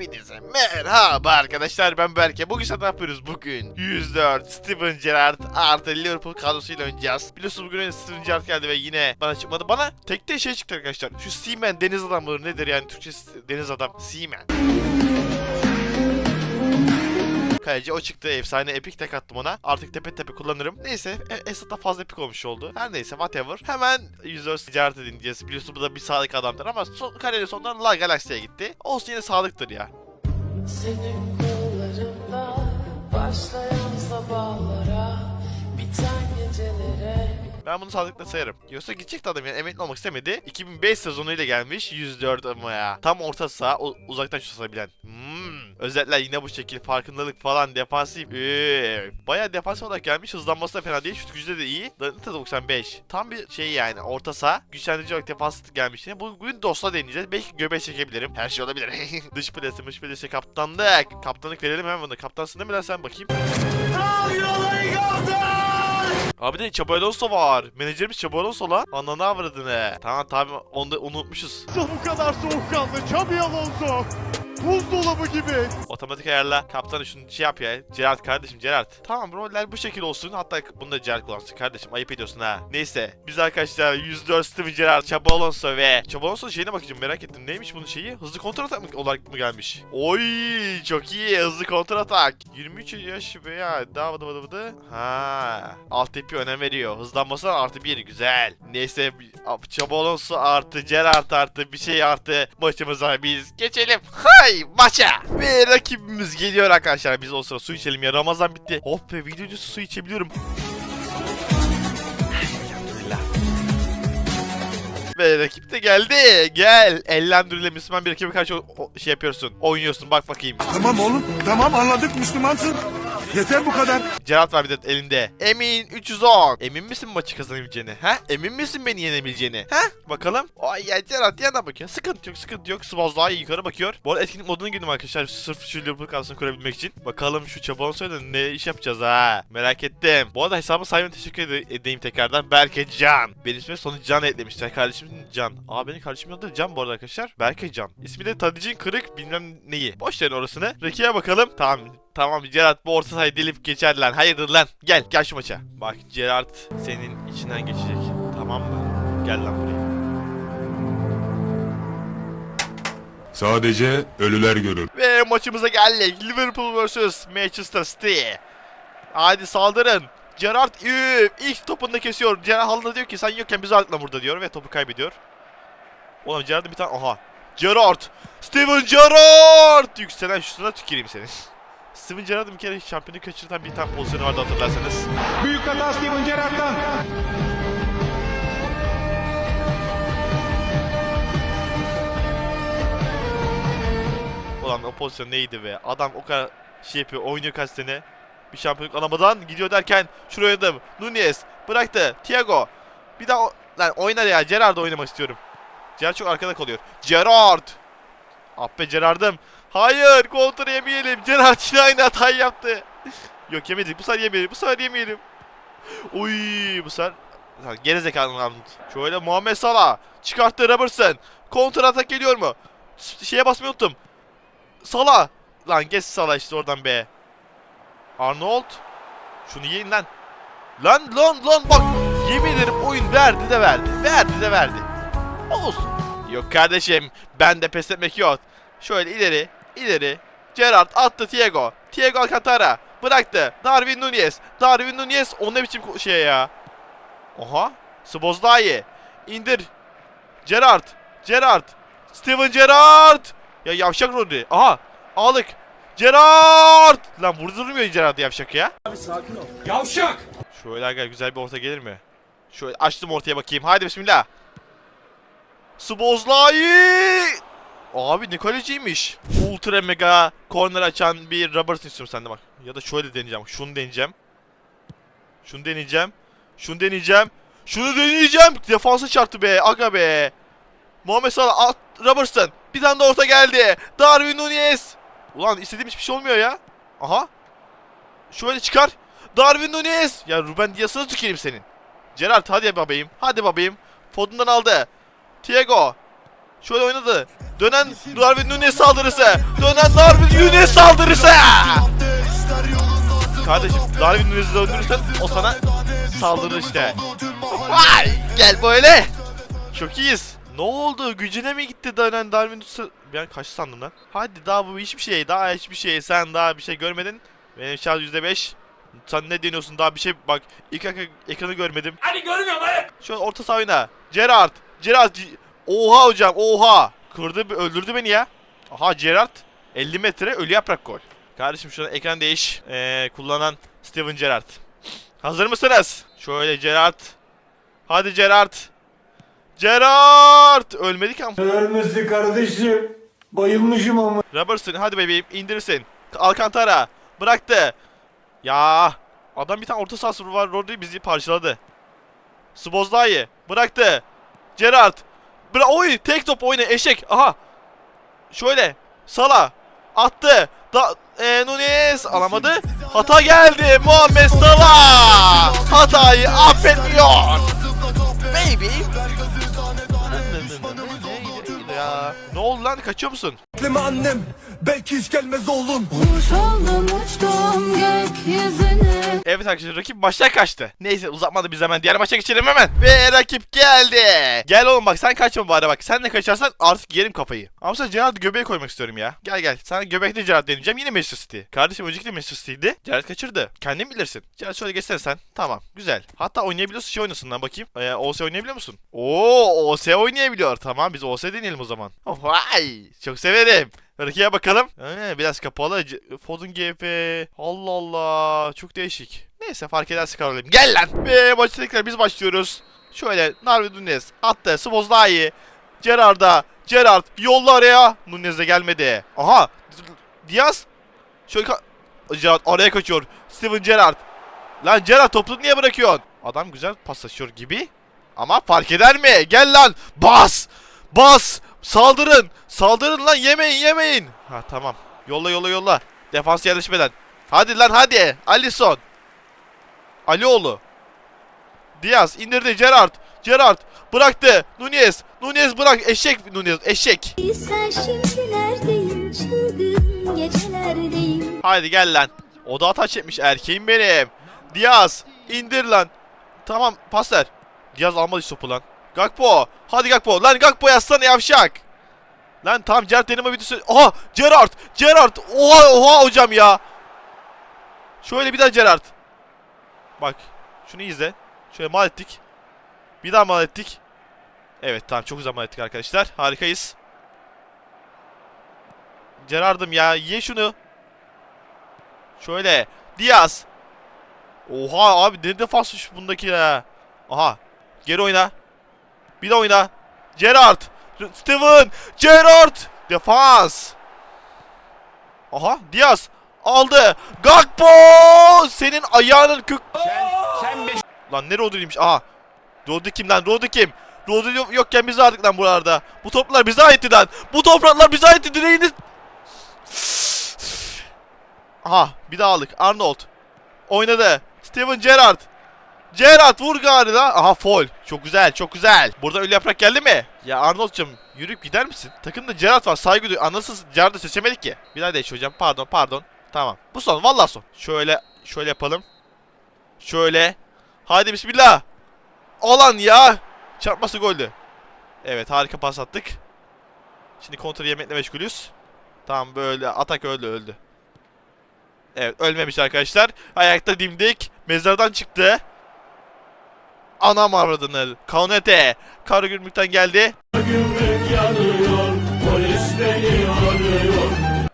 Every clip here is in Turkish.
Hepinize merhaba arkadaşlar ben Berke. Bugün ne yapıyoruz bugün? 104 Steven Gerrard artı Liverpool kadrosuyla oynayacağız. Biliyorsunuz bugün Steven Gerrard geldi ve yine bana çıkmadı. Bana tekte şey çıktı arkadaşlar. Şu Seaman deniz adamı nedir yani Türkçe deniz adam Seaman. Kaleci o çıktı efsane epik tek attım ona. Artık tepe tepe kullanırım. Neyse e, Esad'da fazla epik olmuş oldu. Her neyse whatever. Hemen 104 ticaret edineceğiz. Biliyorsun bu da bir sağlık adamdır ama son, kariyerin sonundan La Galaxy'ye gitti. Olsun yine sağlıktır ya. Senin kollarında başlayan sabahlara biten gecelere Ben bunu sağlıkla sayarım. Yoksa gidecekti adam yani emekli olmak istemedi. 2005 sezonuyla gelmiş 104 ama ya. Tam orta saha uzaktan şut atabilen. Özellikler yine bu şekil farkındalık falan defansif. Ee, bayağı defansif olarak gelmiş. Hızlanması da fena değil. Şut gücü de iyi. Dayanıklı da 95. Tam bir şey yani orta saha. Güçlendirici olarak defansif gelmiş. Bugün dostla deneyeceğiz. Belki göbeğe çekebilirim. Her şey olabilir. dış plase, dış plase kaptanlık. Kaptanlık verelim hemen bunu. Kaptansın değil mi lan sen bakayım. Abi de Çabo Alonso var. Menajerimiz Çabo Alonso lan. Ananı avradını. Tamam tamam onu da unutmuşuz. bu kadar soğukkanlı Xabi Alonso. Buzdolabı gibi. Otomatik ayarla. Kaptan şunu şey yap ya. Gerard kardeşim Gerard. Tamam roller bu şekil olsun. Hatta bunu da Gerard kullansın kardeşim. Ayıp ediyorsun ha. Neyse. Biz arkadaşlar 104 Steven Gerrard, Çabo Alonso ve Çabo Alonso şeyine bakacağım merak ettim. Neymiş bunun şeyi? Hızlı kontrol atak mı olarak mı gelmiş? Oy çok iyi. Hızlı kontrol atak. 23 yaş veya daha vıdı vıdı vıdı. Ha. Alt tipi önem veriyor. Hızlanması artı bir güzel. Neyse Çabo Alonso artı Gerrard artı bir şey artı maçımıza biz geçelim. Hay maça. Ve rakibimiz geliyor arkadaşlar. Biz o sıra su içelim ya. Ramazan bitti. Oh be videocu su içebiliyorum. Ve rakip de geldi. Gel. Elhamdülillah Müslüman bir rakibe karşı şey yapıyorsun. Oynuyorsun. Bak bakayım. Tamam oğlum. Tamam anladık Müslümansın. Yeter bu kadar. Gerard var bir de elinde. Emin 310. Emin misin maçı kazanabileceğini? Ha? Emin misin beni yenebileceğini? Ha? Bakalım. Ay ya Gerard yana bakıyor. Sıkıntı yok sıkıntı yok. Sıvaz daha yukarı bakıyor. Bu arada etkinlik moduna girdim arkadaşlar. Sırf şu Liverpool kadrosunu kurabilmek için. Bakalım şu çabanın da ne iş yapacağız ha? Merak ettim. Bu arada hesabı sahibine teşekkür ede- edeyim tekrardan. Berke Can. Benim ismim sonu Can eklemişler. Kardeşim Can. Aa benim kardeşimin adı Can bu arada arkadaşlar. Berke Can. İsmi de Tadicin Kırık bilmem neyi. Boş verin orasını. Rakiye bakalım. Tamam Tamam Gerard bu orta sahayı delip geçer lan. Hayırdır lan. Gel gel şu maça. Bak Gerard senin içinden geçecek. Tamam mı? Gel lan buraya. Sadece ölüler görür. Ve maçımıza geldik. Liverpool vs Manchester City. Hadi saldırın. Gerard üf, ilk topunda kesiyor. Gerard halında diyor ki sen yokken biz lan burada diyor ve topu kaybediyor. Oğlum Gerard'ın bir tane aha. Gerard. Steven Gerrard. Yükselen şutuna tüküreyim seni. Steven Gerrard'ın bir kere şampiyonu kaçırtan bir tane pozisyonu vardı hatırlarsanız. Büyük hata Steven Gerrard'dan. Ulan o pozisyon neydi be? Adam o kadar şey yapıyor, oynuyor kaç sene. Bir şampiyonluk alamadan gidiyor derken şuraya oynadım. Nunez bıraktı. Thiago. Bir daha o- lan oynar ya. Gerrard oynamak istiyorum. Gerrard çok arkada kalıyor. Gerrard. Ah be Gerrard'ım. Hayır kontra yemeyelim. Gerrard yine aynı hatayı yaptı. Yok yemedik. Bu sefer yemeyelim. Bu sefer yemeyelim. Uy bu sefer Gerizekalı Arnold. Şöyle Muhammed Salah çıkarttı Robertson. Kontra atak geliyor mu? S- şeye basmayı unuttum. Salah. Lan geç Salah işte oradan be. Arnold. Şunu yiyin lan. Lan lan lan bak. Yemin ederim oyun verdi de verdi. Verdi de verdi. Olsun. Yok kardeşim. Ben de pes etmek yok. Şöyle ileri. İleri. Gerrard attı Thiago. Thiago Alcantara. Bıraktı. Darwin Nunez. Darwin Nunez. O ne biçim şey ya. Oha. Szoboszlai. İndir. Gerrard. Gerrard. Steven Gerrard. Ya yavşak Rodri. Aha. Ağlık. Gerrard. Lan vurdurmuyor Gerrard yavşak ya. Yavşak. Şöyle aga güzel bir orta gelir mi? Şöyle açtım ortaya bakayım. Haydi bismillah. Szoboszlai. Abi ne kaleciymiş. Ultra mega corner açan bir Robertson istiyorum sende bak. Ya da şöyle deneyeceğim. Şunu deneyeceğim. Şunu deneyeceğim. Şunu deneyeceğim. Şunu deneyeceğim. Defansa çarptı be. Aga be. Muhammed Salah at Robertson. Bir tane de orta geldi. Darwin Nunez. Ulan istediğim hiçbir şey olmuyor ya. Aha. Şöyle çıkar. Darwin Nunez. Ya Ruben Dias'ını tüküreyim senin. Gerard hadi babayım. Hadi babayım. Foden'dan aldı. Thiago. Şöyle oynadı. Dönen Darwin Nunes saldırısı. Dönen Darwin Nunes saldırısı. Kardeşim Darwin Nunes'i döndürürsen o sana saldırır işte. Vay gel böyle. Çok iyiyiz. Ne oldu? Gücüne mi gitti dönen Darwin Nunes'i? Ben kaç sandım lan? Hadi daha bu hiçbir şey. Daha hiçbir şey. Sen daha bir şey görmedin. Benim şarj %5. Sen ne deniyorsun daha bir şey bak ilk ek- ekranı görmedim. Hadi görmüyorum hadi. Şöyle orta oyna. Gerard. Gerard. Oha hocam oha. Kırdı öldürdü beni ya. Aha Gerard. 50 metre ölü yaprak gol. Kardeşim şuna ekran değiş. Ee, kullanan Steven Gerrard. Hazır mısınız? Şöyle Gerard. Hadi Gerard. Gerard. Ölmedik ama. Ölmesi kardeşim. Bayılmışım ama. Robertson hadi bebeğim indirsin. Alcantara bıraktı. Ya adam bir tane orta sahası var Rodri bizi parçaladı. Szoboszlai bıraktı. Gerard. Bıra oy tek top oyna eşek. Aha. Şöyle Sala attı. Da e, Nunes alamadı. Hata geldi. Muhammed Salah. Hatayı affetmiyor. Baby. ya. Ne oldu lan kaçıyor musun? Annem. Belki hiç gelmez oğlum. Kuş oldum uçtum gökyüzüne Evet arkadaşlar rakip maçtan kaçtı. Neyse uzatmadı biz hemen diğer maça geçelim hemen. Ve rakip geldi. Gel oğlum bak sen kaçma bari bak. Sen de kaçarsan artık yerim kafayı. Ama sen Gerard göbeğe koymak istiyorum ya. Gel gel. Sana göbekte Gerard deneyeceğim. Yine Manchester City. Kardeşim önceki Manchester City'ydi. Gerard kaçırdı. Kendin bilirsin. Gerard şöyle geçsene sen. Tamam. Güzel. Hatta oynayabiliyorsun şey oynasın lan bakayım. Ee, OS oynayabiliyor musun? Oo OS oynayabiliyor. Tamam biz OS deneyelim o zaman. Vay. Çok severim. Rakiye bakalım. Ee, biraz kapalı. Foden GF. Allah Allah. Çok değişik. Neyse fark ederse karar Gel lan. Ve maçı tekrar biz başlıyoruz. Şöyle Darwin Nunes attı. Szoboszlai. Gerard'a. Gerard yolla araya. Nunes de gelmedi. Aha. Diaz. Şöyle ka- Gerard araya kaçıyor. Steven Gerrard. Lan Gerrard topu niye bırakıyorsun? Adam güzel paslaşıyor gibi. Ama fark eder mi? Gel lan. Bas. Bas. Saldırın. Saldırın lan yemeyin yemeyin. Ha tamam. Yolla yolla yolla. Defans yerleşmeden. Hadi lan hadi. Alisson. Alioğlu. Diaz indirdi Gerard. Gerard bıraktı. Nunez. Nunez bırak. Eşek Nunez. Eşek. Sen şimdi neredeyim çılgın gecelerdeyim Haydi gel lan. O da ataç etmiş erkeğim benim. Diaz indir lan. Tamam pas ver. Diaz almadı topu lan. Gakpo. Hadi Gakpo. Lan Gakpo yazsana yavşak. Lan tamam Gerard deneme videosu. Aha Gerard. Gerard. Oha oha hocam ya. Şöyle bir daha Gerard. Bak. Şunu izle. Şöyle mal ettik. Bir daha mal ettik. Evet tamam çok güzel mal ettik arkadaşlar. Harikayız. Gerard'ım ya ye şunu. Şöyle. Diaz. Oha abi ne defansmış bundaki ya. Aha. Geri oyna. Bir de oyna. Gerard. Steven. Gerard. Defans. Aha. Diaz. Aldı. Gakpo. Senin ayağının kök... Sen beş Lan ne Rodri'ymiş? Aha. Rodri kim lan? Rodri kim? Rodri yok, yokken biz vardık lan buralarda. Bu toplar bize aitti lan. Bu topraklar bize aitti. Direğini... Aha bir daha aldık. Arnold. Oynadı. Steven Gerrard. Gerrard vur gari la. Aha foul. Çok güzel çok güzel. Burada ölü yaprak geldi mi? Ya Arnold'cum yürüyüp gider misin? Takımda Gerrard var saygı duy. Anasız Gerrard'ı seçemedik ki. Bir daha değiş hocam. Pardon pardon. Tamam. Bu son vallahi son. Şöyle şöyle yapalım. Şöyle. Hadi bismillah. Alan ya. Çarpması goldü. Evet harika pas attık. Şimdi kontrol yemekle meşgulüz. Tamam böyle atak öldü öldü. Evet ölmemiş arkadaşlar. Ayakta dimdik. Mezardan çıktı. Anam avradını. Kanete. Karagümrük'ten geldi.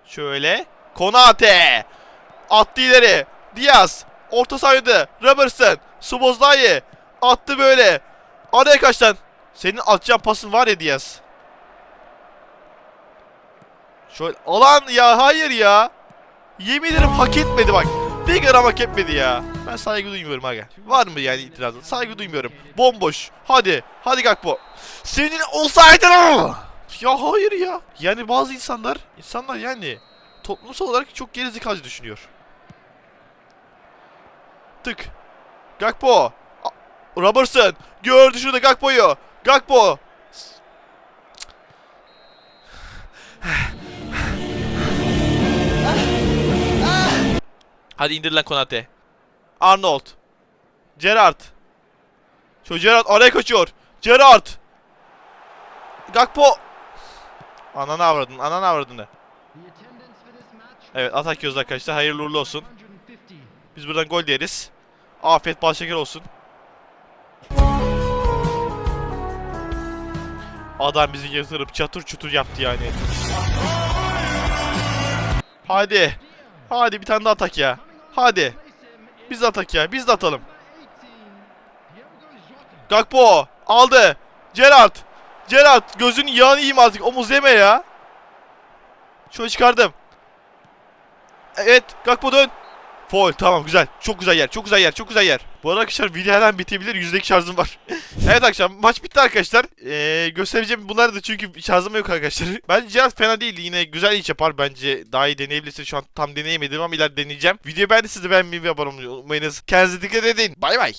Şöyle. Konate. Attı ileri. Diaz. Orta sahaydı. Robertson. Szoboszlai. Attı böyle. Araya kaç lan. Senin atacağın pasın var ya Diaz. Şöyle alan ya hayır ya. Yemin ederim hak etmedi bak. Bir gram hak etmedi ya. Ben saygı duymuyorum aga. Var mı yani itirazın? Saygı duymuyorum. Bomboş. Hadi. Hadi Gakpo. Senin olsaydın Ya hayır ya. Yani bazı insanlar, insanlar yani toplumsal olarak çok gerizekalı düşünüyor. Tık. Gakpo. Robertson. Gördü şurada Gakpo'yu. Gakpo. Hadi indir lan Konate. Arnold. Gerrard. Şu Gerrard araya kaçıyor. Gerrard. Gakpo. Ananı avradın. Ananı avradın. Evet atak yiyoruz arkadaşlar. Hayırlı uğurlu olsun. Biz buradan gol yeriz. Afiyet bal şeker olsun. Adam bizi yatırıp çatır çutur yaptı yani. Hadi. Hadi bir tane daha atak ya. Hadi. Biz de atak ya. Biz de atalım. Gakpo aldı. Gerard. Gerard gözünün yağını yiyeyim artık. Omuz yeme ya. Şunu çıkardım. Evet Gakpo dön. Foul tamam güzel. Çok güzel yer. Çok güzel yer. Çok güzel yer. Bu arada arkadaşlar video her bitebilir. Yüzdeki şarjım var. evet arkadaşlar maç bitti arkadaşlar. Ee, göstereceğim bunlar da çünkü şarjım yok arkadaşlar. Bence Gerard fena değil. Yine güzel iş yapar. Bence daha iyi deneyebilirsiniz. Şu an tam deneyemedim ama ileride deneyeceğim. Videoyu beğendiyseniz de beğenmeyi ve abone olmayı unutmayınız. Kendinize dikkat edin. Bay bay.